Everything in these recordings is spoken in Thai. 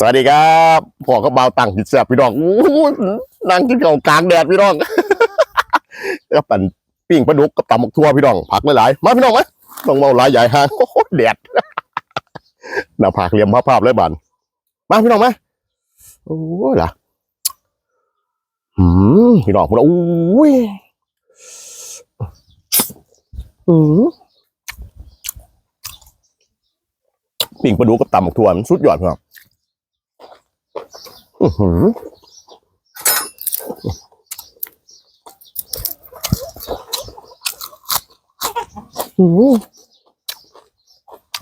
สวัสดีครับพ่อก็เบาตังค์กินแซ่บพี่น้องอู้นั่งกินข้าวกลางแดดพี่น้องแล้วปั่นปิ้งปลาดุกกับตำหมกทั่วพี่น้องผักหลายๆมาพี่น้องไหมต้องเมาหลายใหญ่ฮะโอ้โหแดดหน้าผากเลียมภาพๆเลยบานมาพี่น้องไหมโอ้ยล่ะอืมพี่น้องพวกเราอุ้ยอืมปิ้งปลาดุกกับตำหมกทั่วมันสุดยอดพี่น้องอื้อหืออื้อหือ แ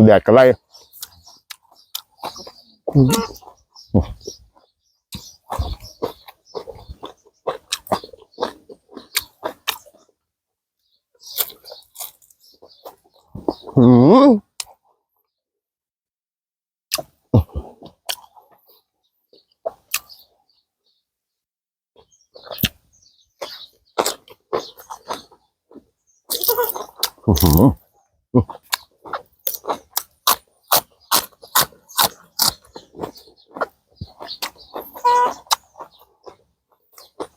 ดดกันไรอื้อ ออื้อหือ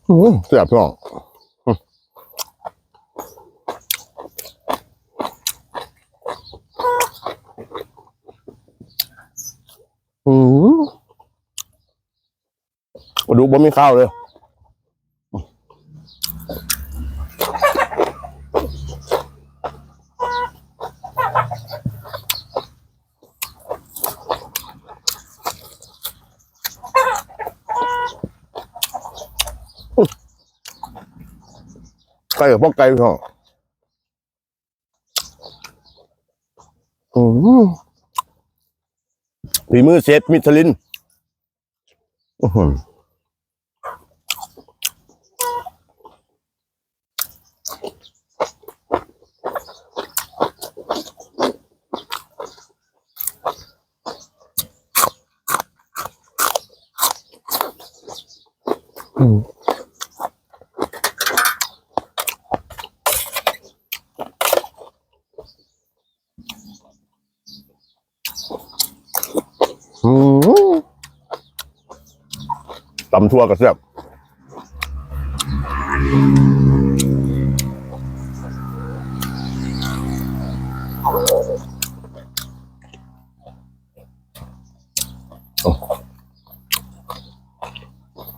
อืมเสียบพี่น้องอืมมาดูบ่มีข้าวเลย ไก่กับพวกไก่พี่น้องอืมฝีมือเชฟมิชลินอื้อหือ ตำทั่วกับเสียบ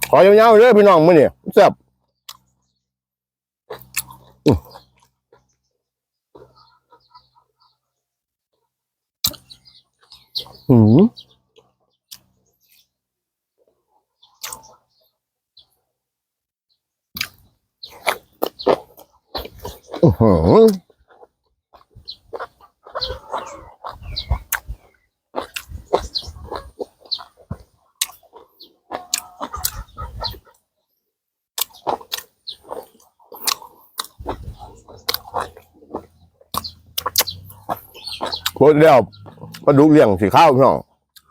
ขอยาวๆเลยพี่น้องมื้อนี่แซ่บอื้อ หืมอื้อหือโคตรเดียวปลาดุกเลี้ยงสีข้าวพี่น้อง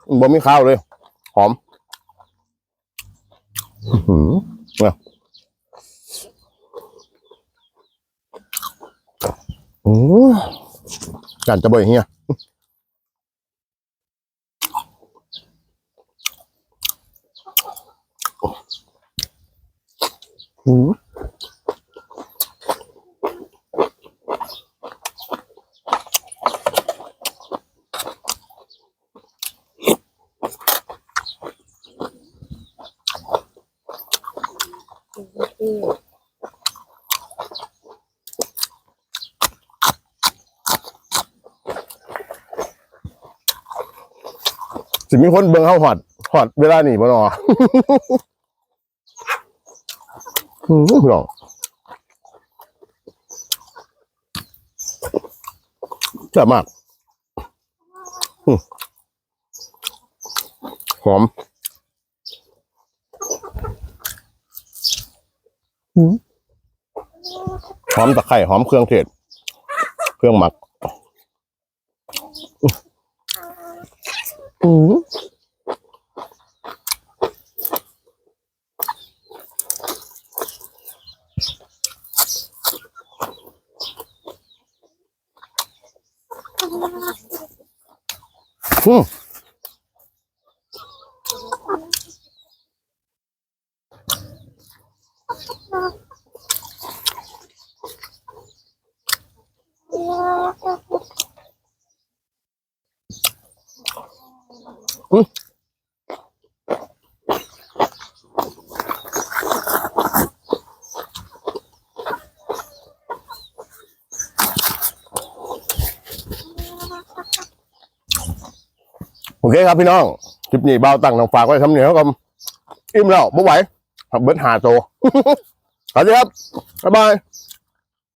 มันบ่มีข้าวเลย หอม อื้อหือเนี่ย อืม การจะบ่อยเฮียอืม สิมีคนเบิ่งเฮาหอดหอดเวลานี่บ่นออืมพี่น้องแซ่บมากหอมหอมตะไคร้หอมเครื่องเทศ เครื่องหมัก อืม โอเคครับพี่น้อง คลิปนี้เบาตั้งน้องฝากไว้ทำเหนียวกับอิ่มแล้วไม่ไหวเบิดหาโตสวัสดีครับ บ๊ายบาย